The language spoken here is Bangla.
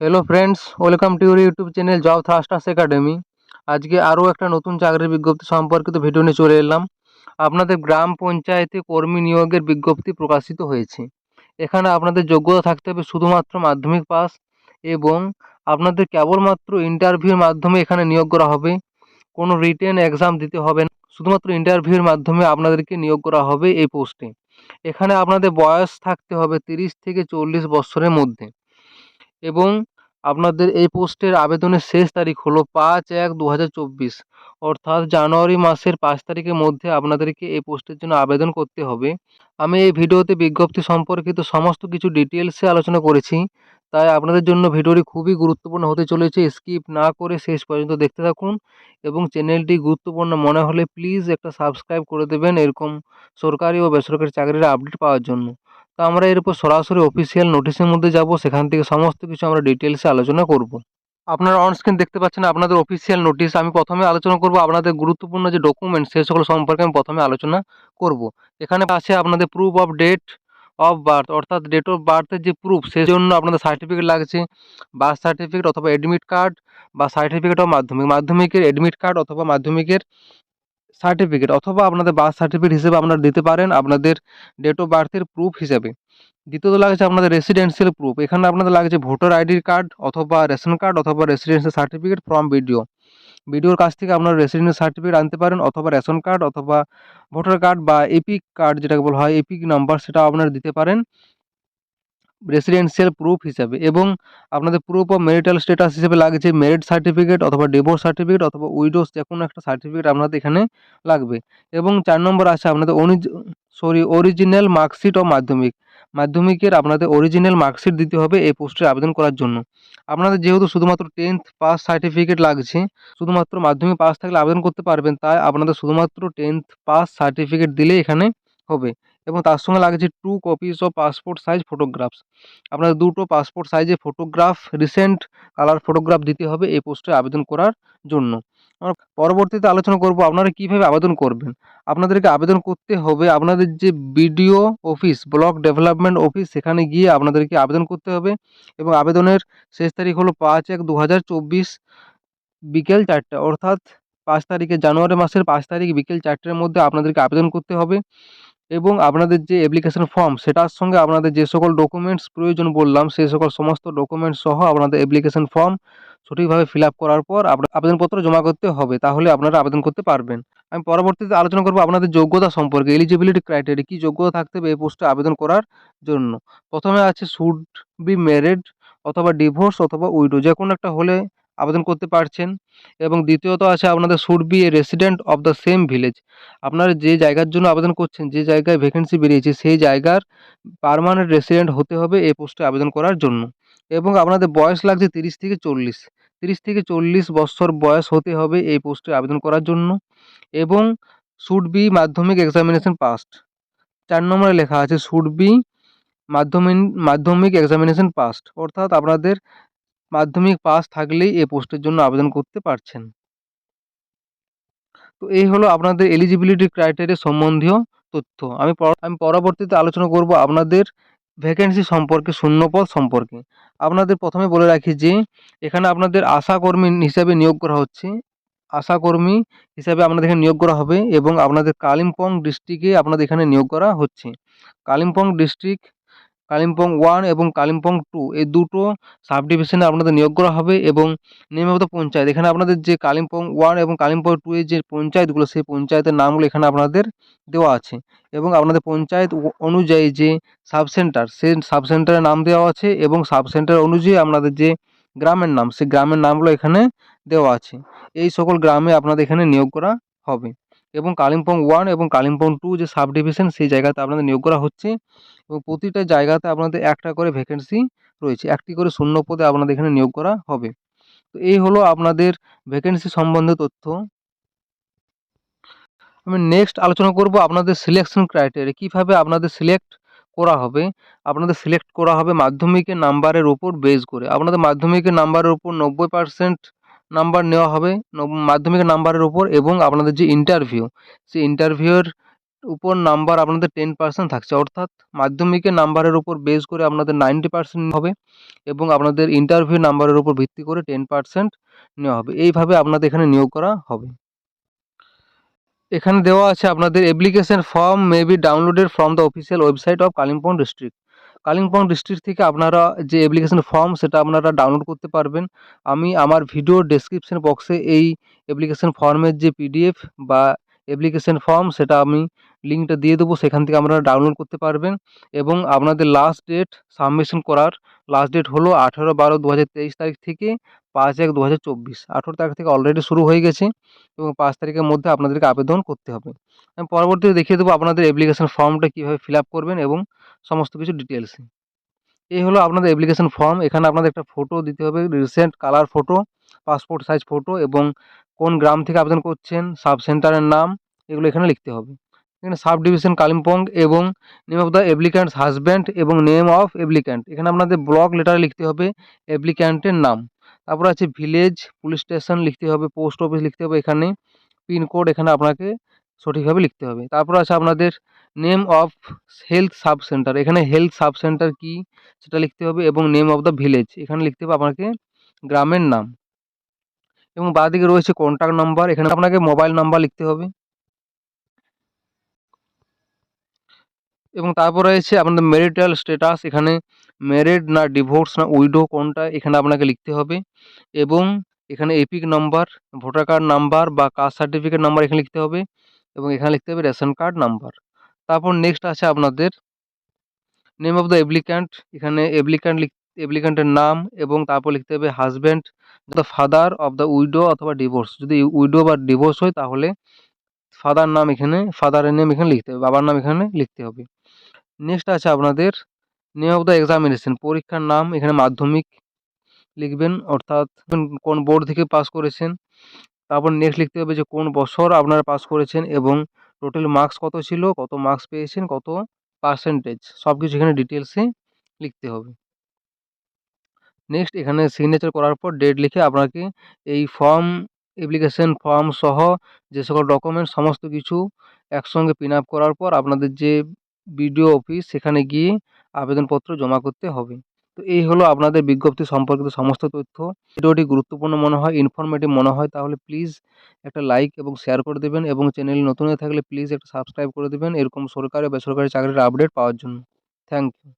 Hello friends welcome to your YouTube channel job thrusters academy আজকে আরও একটা নতুন চাকরির বিজ্ঞপ্তি সম্পর্কিত ভিডিও নিয়ে চলে এলাম। আপনাদের গ্রাম পঞ্চায়েতে কর্মী নিয়োগের বিজ্ঞপ্তি প্রকাশিত হয়েছে। এখানে আপনাদের যোগ্যতা থাকতে হবে শুধুমাত্র মাধ্যমিক পাস এবং আপনাদের কেবলমাত্র ইন্টারভিউর মাধ্যমে এখানে নিয়োগ করা হবে। কোনো রিটেন এক্সাম দিতে হবে না। শুধুমাত্র ইন্টারভিউর মাধ্যমে আপনাদেরকে নিয়োগ করা হবে এই পোস্টে এখানে আপনাদের বয়স থাকতে হবে তিরিশ থেকে চল্লিশ বছরের মধ্যে। এবং আপনাদের এই পোস্টের আবেদনের শেষ তারিখ হলো পাঁচ এক দু অর্থাৎ জানুয়ারি মাসের পাঁচ তারিখের মধ্যে আপনাদেরকে এই পোস্টের জন্য আবেদন করতে হবে। আমি এই ভিডিওতে বিজ্ঞপ্তি সম্পর্কিত সমস্ত কিছু ডিটেলসে আলোচনা করেছি। তাই আপনাদের জন্য ভিডিওটি খুবই গুরুত্বপূর্ণ হতে চলেছে। স্কিপ না করে শেষ পর্যন্ত দেখতে থাকুন এবং চ্যানেলটি গুরুত্বপূর্ণ মনে হলে প্লিজ একটা সাবস্ক্রাইব করে দেবেন এরকম সরকারি ও বেসরকারি চাকরির আপডেট পাওয়ার জন্য। তো আমরা এরপর সরাসরি অফিসিয়াল নোটিশের মধ্যে যাব, সেখান থেকে সমস্ত কিছু আমরা ডিটেলসে আলোচনা করব। আপনারা অন স্ক্রিন দেখতে পাচ্ছেন আপনাদের অফিসিয়াল নোটিশ আমি প্রথমে আলোচনা করব, আপনাদের গুরুত্বপূর্ণ যে ডকুমেন্ট সে সকল সম্পর্কে আমি প্রথমে আলোচনা করব। এখানে আছে আপনাদের proof of date of birth অর্থাৎ ডেট অফ বার্থের যে প্রুফ সেই জন্য আপনাদের সার্টিফিকেট লাগছে বার্থ সার্টিফিকেট অথবা অ্যাডমিট কার্ড বা সার্টিফিকেট অফ মাধ্যমিক, মাধ্যমিকের অ্যাডমিট কার্ড অথবা মাধ্যমিকের সার্টিফিকেট অথবা আপনাদের বার্থ সার্টিফিকেট হিসেবে আপনারা দিতে পারেন আপনাদের ডেট অফ বার্থের প্রুফ হিসেবে। দ্বিতীয়ত লাগছে আপনাদের রেসিডেন্সিয়াল প্রুফ এখানে আপনাদের লাগছে ভোটার আইডি কার্ড অথবা রেশন কার্ড অথবা রেসিডেন্সিয়াল সার্টিফিকেট ফ্রম বিডিও বিডিওর কাছ থেকে আপনারা রেসিডেন্সিয়াল সার্টিফিকেট আনতে পারেন অথবা রেশন কার্ড অথবা ভোটার কার্ড বা এপিক কার্ড যেটাকে বলা হয় এপিক নাম্বার সেটা আপনারা দিতে পারেন। রেসিডেন্সিয়াল প্রুফ হিসাবে এবং আপনাদের প্রুফ অফ ম্যারিটাল স্ট্যাটাস হিসেবে লাগছে ম্যারিড সার্টিফিকেট অথবা ডিভোর্স সার্টিফিকেট অথবা উইডোস যে কোনো একটা সার্টিফিকেট আপনাদের এখানে লাগবে। এবং চার নম্বর আছে আপনাদের অনিজ সরি অরিজিনাল মার্কশিট ও মাধ্যমিক। মাধ্যমিকের আপনাদের অরিজিনাল মার্কশিট দিতে হবে এই পোস্টে আবেদন করার জন্য। আপনাদের যেহেতু শুধুমাত্র টেন্থ পাস সার্টিফিকেট লাগছে, শুধুমাত্র মাধ্যমিক পাস থাকলে আবেদন করতে পারবেন, তাই আপনাদের শুধুমাত্র টেন্থ পাস সার্টিফিকেট দিলে এখানে হবে। এবং তার সঙ্গে লাগছে two copies of passport size photographs আপনাদের দুটো পাসপোর্ট সাইজে ফটোগ্রাফ রিসেন্ট কালার ফটোগ্রাফ দিতে হবে এই পোস্টে আবেদন করার জন্য। আমরা পরবর্তীতে আলোচনা করব আপনারা কীভাবে আবেদন করবেন। আপনাদেরকে আবেদন করতে হবে আপনাদের যে BDO office block development office সেখানে গিয়ে আপনাদেরকে আবেদন করতে হবে এবং আবেদনের শেষ তারিখ হলো পাঁচ এক দু বিকেল চারটে, অর্থাৎ পাঁচ তারিখে জানুয়ারি মাসের পাঁচ তারিখ বিকেল চারটের মধ্যে আপনাদেরকে আবেদন করতে হবে। এবং আপনাদের যে অ্যাপ্লিকেশন ফর্ম সেটার সঙ্গে আপনাদের যে সকল ডকুমেন্টস প্রয়োজন বললাম সেই সকল সমস্ত ডকুমেন্টস সহ আপনাদের অ্যাপ্লিকেশন ফর্ম সঠিকভাবে ফিল করার পর আবেদনপত্র জমা করতে হবে, তাহলে আপনারা আবেদন করতে পারবেন। আমি পরবর্তীতে আলোচনা করব আপনাদের যোগ্যতা সম্পর্কে এলিজিবিলিটি ক্রাইটেরিয়া কী যোগ্যতা থাকতে হবে এই পোস্টে আবেদন করার জন্য। প্রথমে আছে শুড বি ম্যারিড অথবা ডিভোর্স অথবা উইডো যে কোনো একটা হলে আবেদন করতে পারছেন। এবং দ্বিতীয়ত আছে আপনাদের should be a resident of the same village আপনারা যে জায়গার জন্য আবেদন করছেন, যে জায়গায় ভ্যাকেন্সি বেরিয়েছে, সেই জায়গার পারমানেন্ট রেসিডেন্ট হতে হবে এই পোস্টে আবেদন করার জন্য। এবং আপনাদের বয়স লাগছে তিরিশ থেকে চল্লিশ। তিরিশ থেকে চল্লিশ বছর বয়স হতে হবে এই পোস্টে আবেদন করার জন্য। এবং should be Madhyamik examination passed চার নম্বরে লেখা আছে শুড বি মাধ্যমিক মাধ্যমিক এক্সামিনেশন পাস্ট অর্থাৎ আপনাদের মাধ্যমিক পাস থাকলেই এ পোস্টের জন্য আবেদন করতে পারছেন। তো এই হলো আপনাদের এলিজিবিলিটি ক্রাইটেরিয়া সম্বন্ধীয় তথ্য। আমি আমি পরবর্তীতে আলোচনা করব আপনাদের ভ্যাকেন্সি সম্পর্কে, শূন্যপদ সম্পর্কে। আপনাদের প্রথমে বলে রাখি যে, এখানে আপনাদের আশাকর্মী হিসাবে নিয়োগ করা হচ্ছে। আশাকর্মী হিসাবে আপনাদের এখানে নিয়োগ করা হবে এবং আপনাদের কালিম্পং ডিস্ট্রিক্টে আপনাদের এখানে নিয়োগ করা হচ্ছে। কালিম্পং ডিস্ট্রিক্ট কালিম্পং ওয়ান এবং কালিম্পং টু এই দুটো সাব ডিভিশনে আপনাদের নিয়োগ করা হবে এবং নিয়মিত পঞ্চায়েত। এখানে আপনাদের যে কালিম্পং ওয়ান এবং কালিম্পং টু এর যে পঞ্চায়েতগুলো, সেই পঞ্চায়েতের নামগুলো এখানে আপনাদের দেওয়া আছে। এবং আপনাদের পঞ্চায়েত অনুযায়ী যে সাব সেন্টার সেই সাব সেন্টারের নাম দেওয়া আছে এবং সাব সেন্টার অনুযায়ী আপনাদের যে গ্রামের নাম, সেই গ্রামের নামগুলো এখানে দেওয়া আছে। এই সকল গ্রামে আপনাদের এখানে নিয়োগ করা হবে। এবং কালিম্পং ওয়ান এবং কালিম্পং টু যে সাব ডিভিশন সেই জায়গাতে আপনাদের নিয়োগ করা হচ্ছে এবং প্রতিটা জায়গাতে আপনাদের একটা করে ভ্যাকেন্সি রয়েছে। একটি করে শূন্য পদে আপনাদের এখানে নিয়োগ করা হবে। তো এই হলো আপনাদের ভ্যাকেন্সি সম্বন্ধে তথ্য। আমি নেক্সট আলোচনা করব আপনাদের সিলেকশন ক্রাইটেরিয়া কীভাবে আপনাদের সিলেক্ট করা হবে। আপনাদের সিলেক্ট করা হবে মাধ্যমিকের নাম্বারের ওপর বেস করে। আপনাদের মাধ্যমিকের নাম্বারের ওপর নব্বই পার্সেন্ট নাম্বার নেওয়া হবে মাধ্যমিক নাম্বারের উপর এবং আপনাদের যে ইন্টারভিউ সেই ইন্টারভিউয়ের উপর নাম্বার আপনাদের টেন পার্সেন্ট থাকছে। অর্থাৎ মাধ্যমিকের নাম্বারের উপর বেস করে আপনাদের নাইনটি পার্সেন্ট হবে এবং আপনাদের ইন্টারভিউ নাম্বারের উপর ভিত্তি করে টেন পার্সেন্ট নেওয়া হবে। এইভাবে আপনাদের এখানে নিয়োগ করা হবে। এখানে দেওয়া আছে আপনাদের application form may be downloaded from the official website of Kalimpong district Kalimpong district থেকে আপনারা যে অ্যাপ্লিকেশন ফর্ম সেটা আপনারা ডাউনলোড করতে পারবেন। আমি আমার ভিডিও ডেসক্রিপশন বক্সে এই অ্যাপ্লিকেশন ফর্মের যে পিডিএফ বা অ্যাপ্লিকেশন ফর্ম সেটা আমি লিঙ্কটা দিয়ে দেবো, সেখান থেকে আপনারা ডাউনলোড করতে পারবেন। এবং আপনাদের লাস্ট ডেট সাবমিশন করার লাস্ট ডেট হলো আঠেরো বারো দু তারিখ থেকে পাঁচ এক দু হাজার চব্বিশ। আঠেরো তারিখ থেকে অলরেডি শুরু হয়ে গেছে এবং পাঁচ তারিখের মধ্যে আপনাদেরকে আবেদন করতে হবে। আমি পরবর্তীতে দেখিয়ে দেবো আপনাদের অ্যাপ্লিকেশন ফর্মটা কীভাবে ফিল করবেন এবং সমস্ত কিছু ডিটেলসে এই হলো আপনাদের অ্যাপ্লিকেশন ফর্ম এখানে আপনাদের একটা ফটো দিতে হবে recent colour photo passport size photo এবং কোন গ্রাম থেকে আবেদন করছেন সাব সেন্টারের নাম, এগুলো এখানে লিখতে হবে। এখানে সাব ডিভিশন কালিম্পং এবং name of the applicant's husband এবং নেম অফ অ্যাপ্লিক্যান্ট এখানে আপনাদের ব্লক লেটারে লিখতে হবে অ্যাপ্লিক্যান্টের নাম। তারপর আছে ভিলেজ পুলিশ স্টেশন লিখতে হবে পোস্ট অফিস লিখতে হবে এখানে পিনকোড এখানে আপনাকে সঠিকভাবে লিখতে হবে। তারপর আছে আপনাদের name of health sub centre এখানে হেলথ সাব সেন্টার কী সেটা লিখতে হবে এবং নেম অফ দ্য ভিলেজ এখানে লিখতে হবে আপনাকে গ্রামের নাম। এবং বাঁদিকে রয়েছে কন্ট্যাক্ট নাম্বার এখানে আপনাকে মোবাইল নাম্বার লিখতে হবে। এবং তারপর রয়েছে আপনাদের ম্যারিটাল স্ট্যাটাস এখানে ম্যারিড না ডিভোর্স না উইডো কোনটা এখানে আপনাকে লিখতে হবে। এবং এখানে EPIC number, voter card number বা কাস্ট সার্টিফিকেট নাম্বার এখানে লিখতে হবে। এবং এখানে লিখতে হবে রেশন কার্ড নাম্বার। তারপর নেক্সট আছে আপনাদের নেম অফ দ্য অ্যাপ্লিক্যান্ট এখানে অ্যাপ্লিক্যান্ট লিখ অ্যাপ্লিক্যান্টের নাম এবং তারপর লিখতে হবে husband the father of the widow অথবা ডিভোর্স যদি উইডো বা ডিভোর্স হয় তাহলে ফাদার নাম এখানে ফাদারের নেম এখানে লিখতে হবে, বাবার নাম এখানে লিখতে হবে। নেক্সট আছে আপনাদের নেম অফ দ্য এক্সামিনেশন পরীক্ষার নাম, এখানে মাধ্যমিক লিখবেন, অর্থাৎ কোন বোর্ড থেকে পাস করেছেন। তারপর নেক্সট লিখতে হবে যে, কোন বছর আপনারা পাস করেছেন এবং টোটাল মার্কস কত ছিল, কত মার্কস পেয়েছেন, কত পার্সেন্টেজ সব কিছু এখানে ডিটেলসে লিখতে হবে। নেক্সট এখানে সিগনেচার করার পর ডেট লিখে আপনাকে এই ফর্ম অ্যাপ্লিকেশন ফর্ম সহ যে সকল ডকুমেন্ট সমস্ত কিছু একসঙ্গে পিন আপ করার পর আপনাদের যে বিডিও অফিস সেখানে গিয়ে আবেদনপত্র জমা করতে হবে। তো এই হলো আপনাদের বিজ্ঞপ্তি সম্পর্কিত সমস্ত তথ্য। ভিডিওটি গুরুত্বপূর্ণ মনে হয় ইনফরমেটিভ মনে হয়, তাহলে প্লিজ একটা লাইক এবং শেয়ার করে দেবেন এবং চ্যানেল নতুন হয়ে থাকলে প্লিজ একটা সাবস্ক্রাইব করে দেবেন। এরকম সরকারি বেসরকারি চাকরির আপডেট পাওয়ার জন্য। Thank you